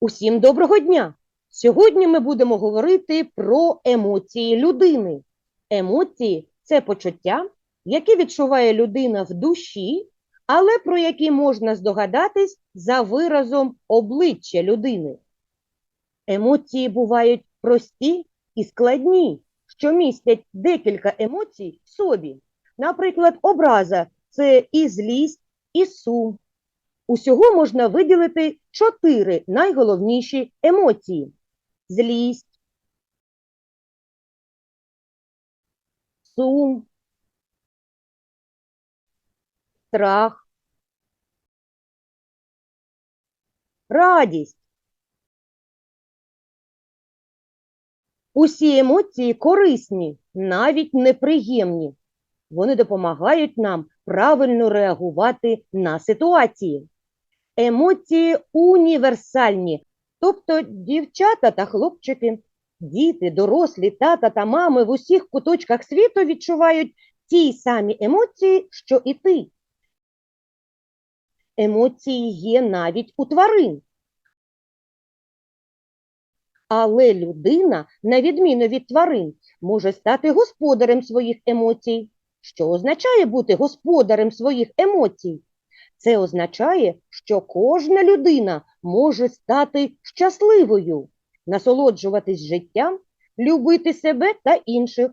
Усім доброго дня! Сьогодні ми будемо говорити про емоції людини. Емоції це почуття, які відчуває людина в душі, але про які можна здогадатись за виразом обличчя людини. Емоції бувають прості і складні, що містять декілька емоцій в собі. Наприклад, образа це і злість, і сум. Усього можна виділити чотири найголовніші емоції: злість, сум, страх, радість. Усі емоції корисні, навіть неприємні. Вони допомагають нам правильно реагувати на ситуації. Емоції універсальні, тобто дівчата та хлопчики, діти, дорослі, тата та мами в усіх куточках світу відчувають ті самі емоції, що і ти. Емоції є навіть у тварин. Але людина, на відміну від тварин, може стати господарем своїх емоцій. Що означає бути господарем своїх емоцій? Це означає, що кожна людина може стати щасливою, насолоджуватись життям, любити себе та інших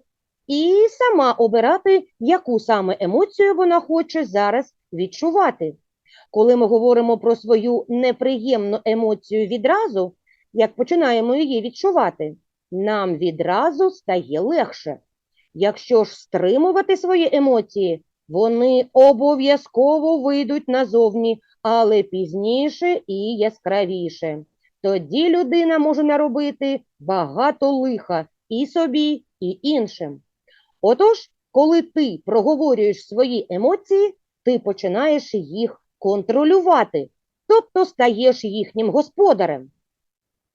і сама обирати, яку саме емоцію вона хоче зараз відчувати. Коли ми говоримо про свою неприємну емоцію відразу, як починаємо її відчувати, нам відразу стає легше. Якщо ж стримувати свої емоції, вони обов'язково вийдуть назовні, але пізніше і яскравіше. Тоді людина може наробити багато лиха і собі, і іншим. Отож, коли ти проговорюєш свої емоції, ти починаєш їх контролювати, тобто стаєш їхнім господарем.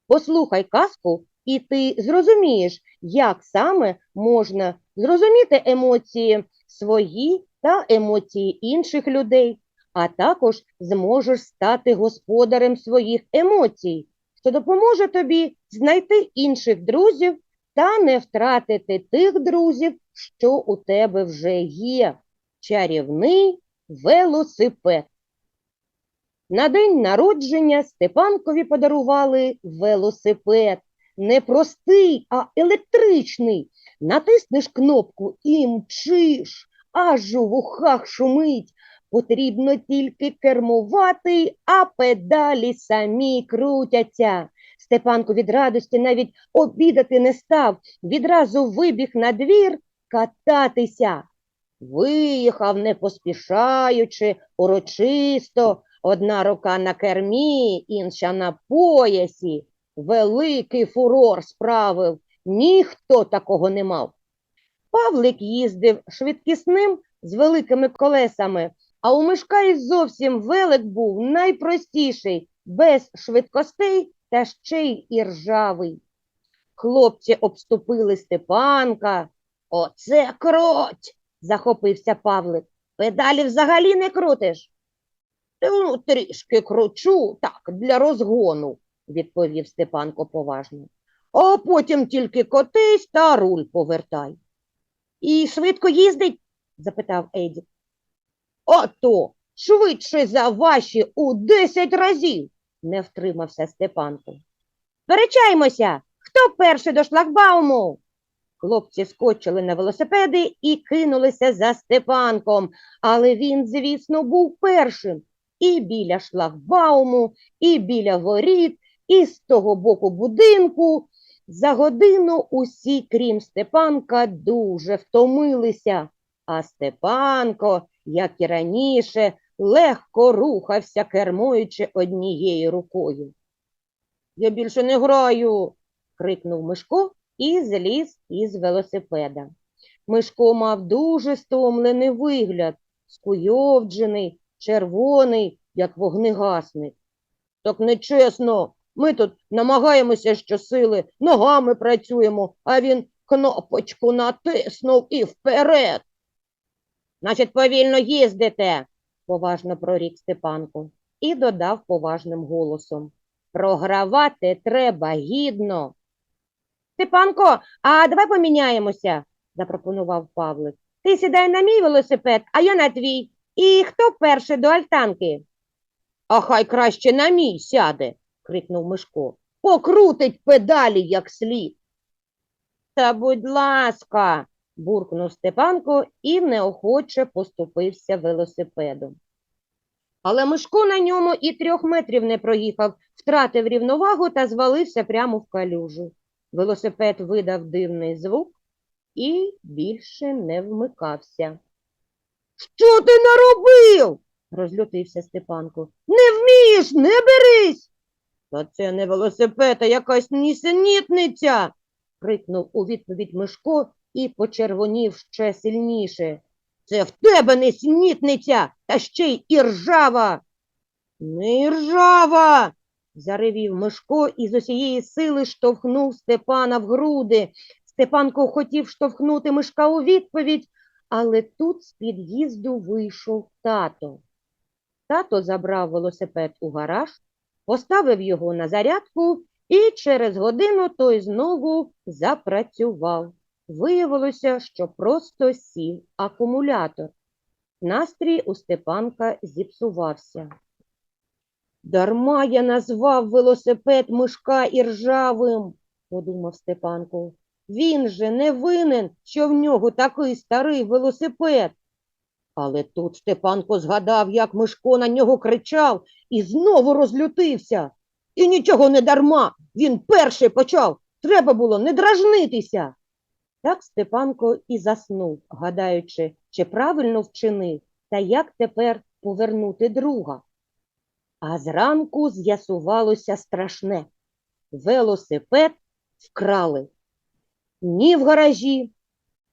Послухай казку, і ти зрозумієш, як саме можна зрозуміти емоції свої та емоції інших людей, а також зможеш стати господарем своїх емоцій, що допоможе тобі знайти інших друзів та не втратити тих друзів, що у тебе вже є. Чарівний велосипед. На день народження Степанкові подарували велосипед. Не простий, а електричний. Натиснеш кнопку і мчиш, аж у вухах шумить. Потрібно тільки кермувати, а педалі самі крутяться. Степанко від радості навіть обідати не став, відразу вибіг на двір кататися. Виїхав, не поспішаючи, урочисто, одна рука на кермі, інша на поясі. Великий фурор справив, ніхто такого не мав. Павлик їздив швидкісним з великими колесами, а у Мишка й зовсім велик був найпростіший, без швидкостей та ще й іржавий. Хлопці обступили Степанка. Оце кроть! захопився Павлик. Педалі взагалі не крутиш. Ну, трішки кручу, так, для розгону, відповів Степанко поважно. А потім тільки котись та руль повертай. І швидко їздить? запитав Едік. А то швидше за ваші у десять разів, не втримався Степанко. Перечаймося, хто перший до шлагбауму? Хлопці скочили на велосипеди і кинулися за Степанком, але він, звісно, був першим. І біля шлагбауму, і біля воріт, і з того боку будинку. За годину усі, крім Степанка, дуже втомилися, а Степанко, як і раніше, легко рухався, кермуючи однією рукою. Я більше не граю, крикнув Мишко і зліз із велосипеда. Мишко мав дуже стомлений вигляд, скуйовджений, червоний, як вогнегасник. Так нечесно. Ми тут намагаємося щосили, ногами працюємо, а він кнопочку натиснув і вперед. Значить, повільно їздите, поважно прорік Степанко і додав поважним голосом. Програвати треба гідно. Степанко, а давай поміняємося, запропонував Павлик. Ти сідай на мій велосипед, а я на твій. І хто перший до альтанки? А хай краще на мій сяде, крикнув Мишко. Покрутить педалі як слід. Та будь ласка, буркнув Степанко і неохоче поступився велосипедом. Але Мишко на ньому і трьох метрів не проїхав, втратив рівновагу та звалився прямо в калюжу. Велосипед видав дивний звук і більше не вмикався. Що ти наробив? розлютився Степанко. Не вмієш, не берись. Та це не велосипед, а якась нісенітниця. крикнув у відповідь Мишко і почервонів ще сильніше. Це в тебе несенітниця, та ще й іржава. Не іржава. заревів Мишко і з усієї сили штовхнув Степана в груди. Степанко хотів штовхнути Мишка у відповідь, але тут з під'їзду вийшов тато. Тато забрав велосипед у гараж, поставив його на зарядку, і через годину той знову запрацював. Виявилося, що просто сів акумулятор. Настрій у Степанка зіпсувався. Дарма я назвав велосипед мишка іржавим, подумав Степанко. Він же не винен, що в нього такий старий велосипед. Але тут Степанко згадав, як Мишко на нього кричав і знову розлютився. І нічого не дарма, він перший почав, треба було не дражнитися. Так Степанко і заснув, гадаючи, чи правильно вчинив, та як тепер повернути друга. А зранку з'ясувалося страшне. Велосипед вкрали. Ні в гаражі,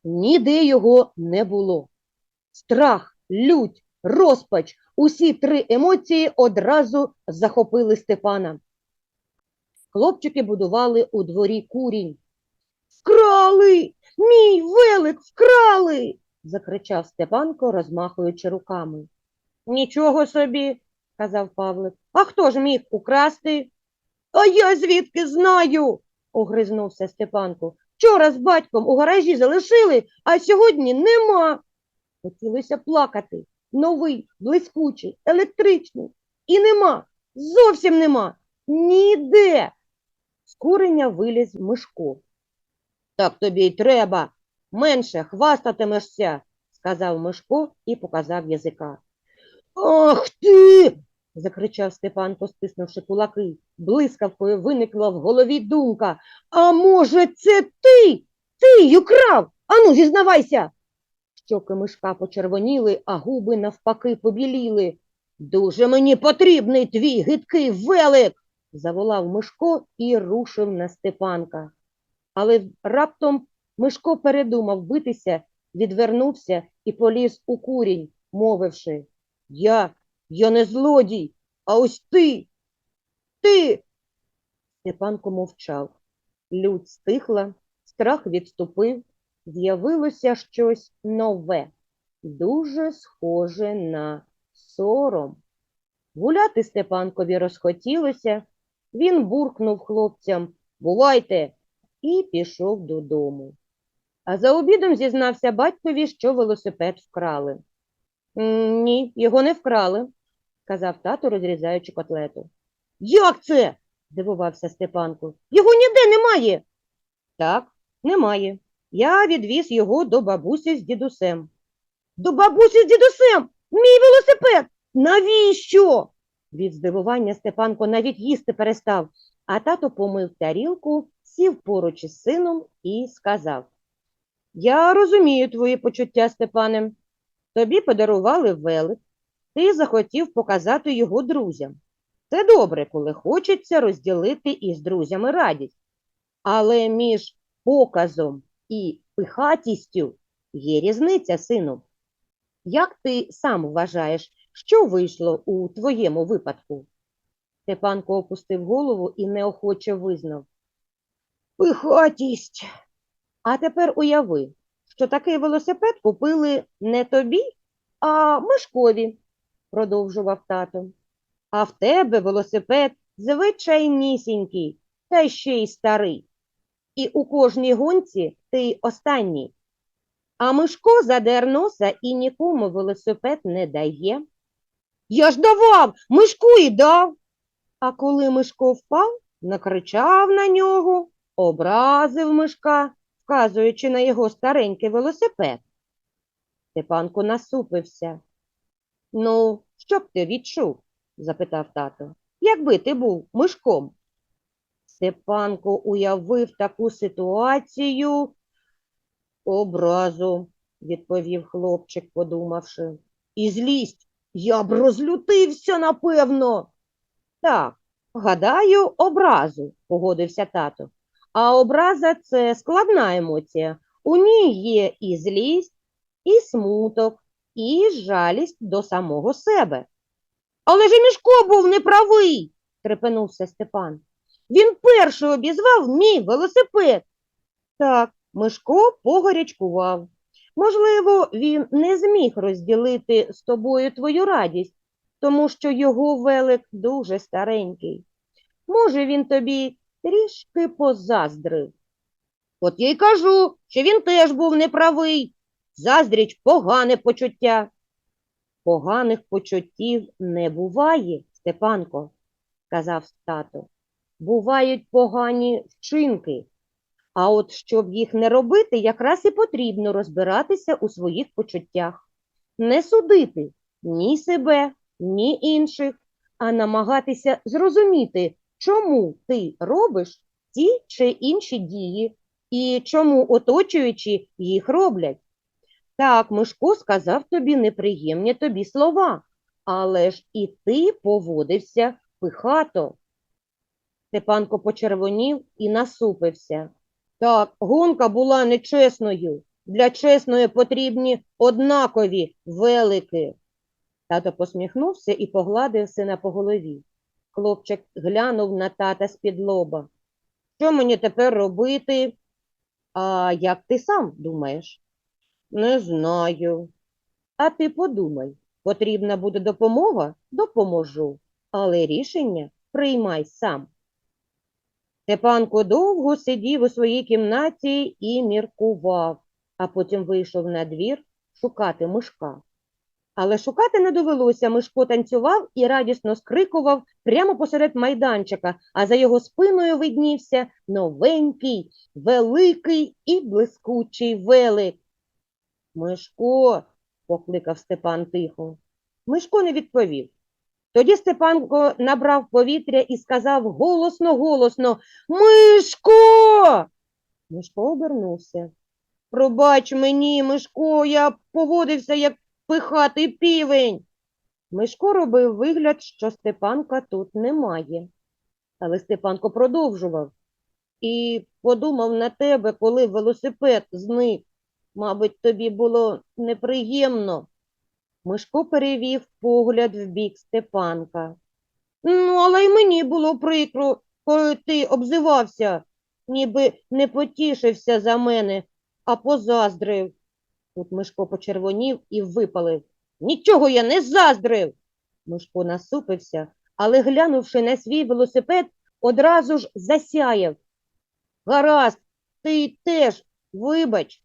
ніде його не було. Страх, лють, розпач, усі три емоції одразу захопили Степана. Хлопчики будували у дворі курінь. Вкрали! Мій велик вкрали! закричав Степанко, розмахуючи руками. Нічого собі, сказав Павлик. А хто ж міг украсти? А я звідки знаю? огризнувся Степанко. Вчора з батьком у гаражі залишили, а сьогодні нема. Хотілося плакати. Новий, блискучий, електричний. І нема, зовсім нема. Ніде. З куреня виліз Мишко. Так тобі й треба. Менше хвастатимешся, сказав Мишко і показав язика. Ах ти. закричав Степанко, стиснувши кулаки. Блискавкою виникла в голові думка. А може, це ти? Ти й украв? Ану, зізнавайся. Щоки мишка почервоніли, а губи навпаки побіліли. Дуже мені потрібний твій гидкий велик, заволав Мишко і рушив на Степанка. Але раптом Мишко передумав битися, відвернувся і поліз у курінь, мовивши Я, я не злодій, а ось ти. Ти. Степанко мовчав. Лють стихла, страх відступив, з'явилося щось нове, дуже схоже на сором. Гуляти Степанкові розхотілося, він буркнув хлопцям Бувайте, і пішов додому. А за обідом зізнався батькові, що велосипед вкрали. Ні, його не вкрали, сказав тато, розрізаючи котлету. Як це? здивувався Степанко. Його ніде немає. Так, немає. Я відвіз його до бабусі з дідусем. До бабусі з дідусем? Мій велосипед! Навіщо? Від здивування Степанко навіть їсти перестав, а тато помив тарілку, сів поруч із сином і сказав Я розумію твої почуття, Степане. Тобі подарували велик, ти захотів показати його друзям. Це добре, коли хочеться розділити із друзями радість. Але між показом і пихатістю є різниця, сину. Як ти сам вважаєш, що вийшло у твоєму випадку? Степанко опустив голову і неохоче визнав. Пихатість. А тепер уяви, що такий велосипед купили не тобі, а Мишкові, продовжував тато. А в тебе велосипед звичайнісінький, та ще й старий. І у кожній гонці ти останній. А Мишко задер носа і нікому велосипед не дає. Я ж давав, Мишку і дав. А коли Мишко впав, накричав на нього, образив Мишка, вказуючи на його старенький велосипед. Степанко насупився. Ну, що б ти відчув? запитав тато. Якби ти був мишком? Степанко уявив таку ситуацію. Образу, відповів хлопчик, подумавши. І злість. Я б розлютився, напевно. Так, гадаю, образу, погодився тато. А образа це складна емоція. У ній є і злість, і смуток, і жалість до самого себе. Але ж Мішко був неправий, трепенувся Степан. Він перший обізвав мій велосипед. Так, Мишко погорячкував. Можливо, він не зміг розділити з тобою твою радість, тому що його велик дуже старенький. Може, він тобі трішки позаздрив. От я й кажу, що він теж був неправий. Заздріч погане почуття. Поганих почуттів не буває, Степанко, сказав тато. Бувають погані вчинки. А от щоб їх не робити, якраз і потрібно розбиратися у своїх почуттях. Не судити ні себе, ні інших, а намагатися зрозуміти, чому ти робиш ті чи інші дії і чому оточуючі їх роблять. Так, Мишко сказав тобі неприємні тобі слова, але ж і ти поводився пихато. Степанко почервонів і насупився. Так, гонка була нечесною. Для чесної потрібні однакові велики. Тато посміхнувся і погладив сина по голові. Хлопчик глянув на тата з-під лоба. Що мені тепер робити? А як ти сам думаєш? Не знаю. А ти подумай, потрібна буде допомога? Допоможу. Але рішення приймай сам. Степанко довго сидів у своїй кімнаті і міркував, а потім вийшов на двір шукати мишка. Але шукати не довелося, Мишко танцював і радісно скрикував прямо посеред майданчика, а за його спиною виднівся новенький, великий і блискучий велик. Мишко, покликав Степан тихо. Мишко не відповів. Тоді Степанко набрав повітря і сказав голосно, голосно Мишко. Мишко обернувся. Пробач мені, Мишко, я поводився як пихатий півень. Мишко робив вигляд, що Степанка тут немає. Але Степанко продовжував і подумав на тебе, коли велосипед зник. Мабуть, тобі було неприємно. Мишко перевів погляд в бік Степанка. Ну, але й мені було прикро, коли ти обзивався, ніби не потішився за мене, а позаздрив. Тут Мишко почервонів і випалив. Нічого я не заздрив. Мишко насупився, але, глянувши на свій велосипед, одразу ж засяяв. Гаразд, ти теж, вибач.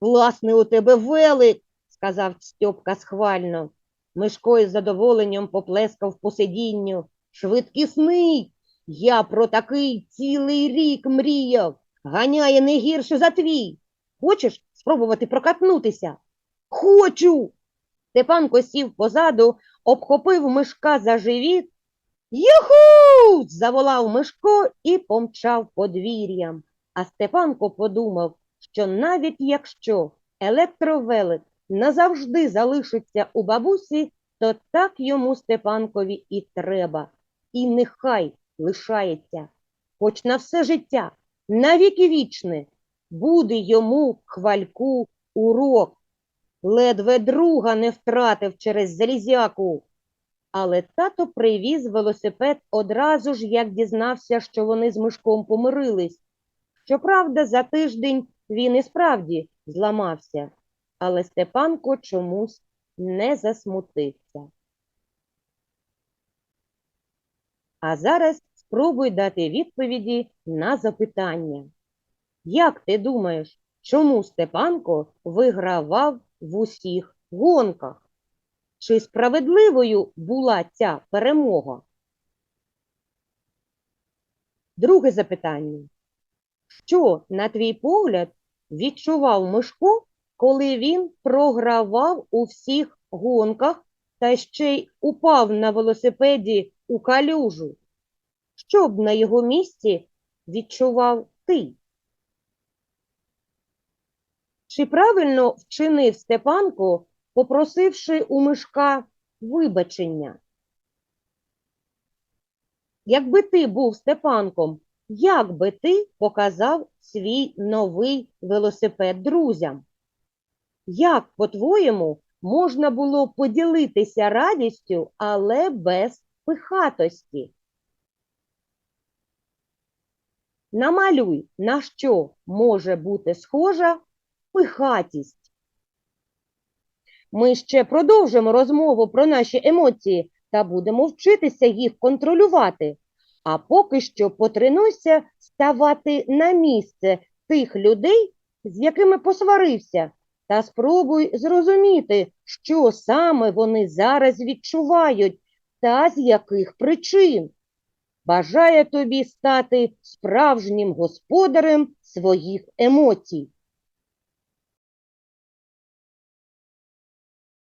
Власне, у тебе велик, сказав Стьопка схвально. Мишко із задоволенням поплескав по сидінню. Швидкісний. Я про такий цілий рік мріяв. Ганяє не гірше за твій. Хочеш спробувати прокатнутися? Хочу. Степанко сів позаду, обхопив мишка за живіт. Юху. заволав Мишко і помчав подвір'ям. А Степанко подумав, що навіть якщо електровелик назавжди залишиться у бабусі, то так йому Степанкові і треба. І нехай лишається, хоч на все життя, навіки вічне, буде йому хвальку урок. Ледве друга не втратив через залізяку. Але тато привіз велосипед одразу ж, як дізнався, що вони з Мишком помирились. Щоправда, за тиждень він і справді зламався, але Степанко чомусь не засмутився. А зараз спробуй дати відповіді на запитання. Як ти думаєш, чому Степанко вигравав в усіх гонках? Чи справедливою була ця перемога? Друге запитання. Що, на твій погляд, відчував Мишко, коли він програвав у всіх гонках та ще й упав на велосипеді у калюжу? Що б на його місці відчував ти? Чи правильно вчинив Степанко, попросивши у Мишка вибачення? Якби ти був Степанком, як би ти показав свій новий велосипед друзям? Як, по-твоєму, можна було поділитися радістю, але без пихатості? Намалюй, на що може бути схожа пихатість. Ми ще продовжимо розмову про наші емоції та будемо вчитися їх контролювати. А поки що потренуйся ставати на місце тих людей, з якими посварився, та спробуй зрозуміти, що саме вони зараз відчувають та з яких причин. Бажає тобі стати справжнім господарем своїх емоцій.